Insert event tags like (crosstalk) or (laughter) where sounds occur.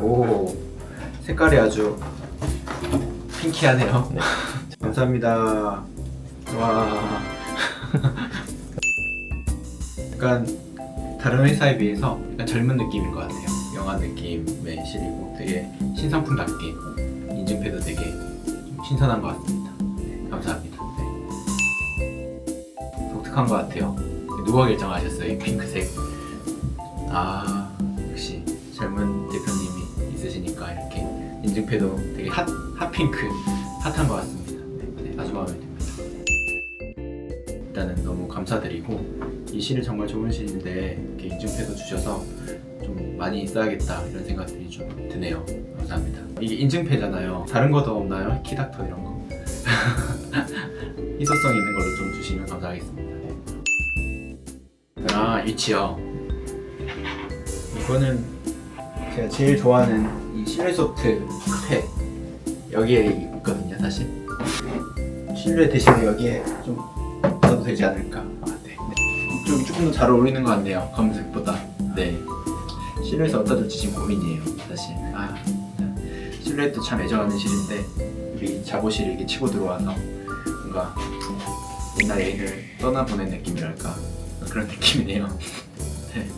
오 색깔이 아주 핑키하네요. (laughs) 감사합니다. 와 약간 다른 회사에 비해서 약간 젊은 느낌인 것 같아요. 영화 느낌의 실이고 되게 신상품답게 인증패도 되게 좀 신선한 것 같습니다. 네, 감사합니다. 네. 독특한 것 같아요. 누가 결정하셨어요? 이 핑크색. 아 역시 젊은 인증패도 되게 핫, 핫핑크 핫한 것 같습니다. 네, 네, 아주 마음에 듭니다. 일단은 너무 감사드리고 이 실이 정말 좋은 실인데 이렇게 인증패도 주셔서 좀 많이 써야겠다 이런 생각들이 좀 드네요. 감사합니다. 이게 인증패잖아요. 다른 것도 없나요? 키닥터 이런 거. (laughs) 희소성 있는 걸로 좀 주시면 감사하겠습니다. 네. 아 위치요. 이거는 제가 제일 좋아하는 이 실내소프트 팩 여기에 있거든요 사실 실내 대신에 여기에 좀 넣어도 되지 않을까 아, 네. 네. 좀 조금 더 잘 어울리는 것 같네요 검은색보다 네 실내에서 어디다 둘지 지금 고민이에요 사실 아 실내도 참 애정하는 실인데 우리 자보실이 이렇게 치고 들어와서 뭔가 옛날 애인을 떠나보낸 느낌이랄까 그런 느낌이네요 (laughs) 네.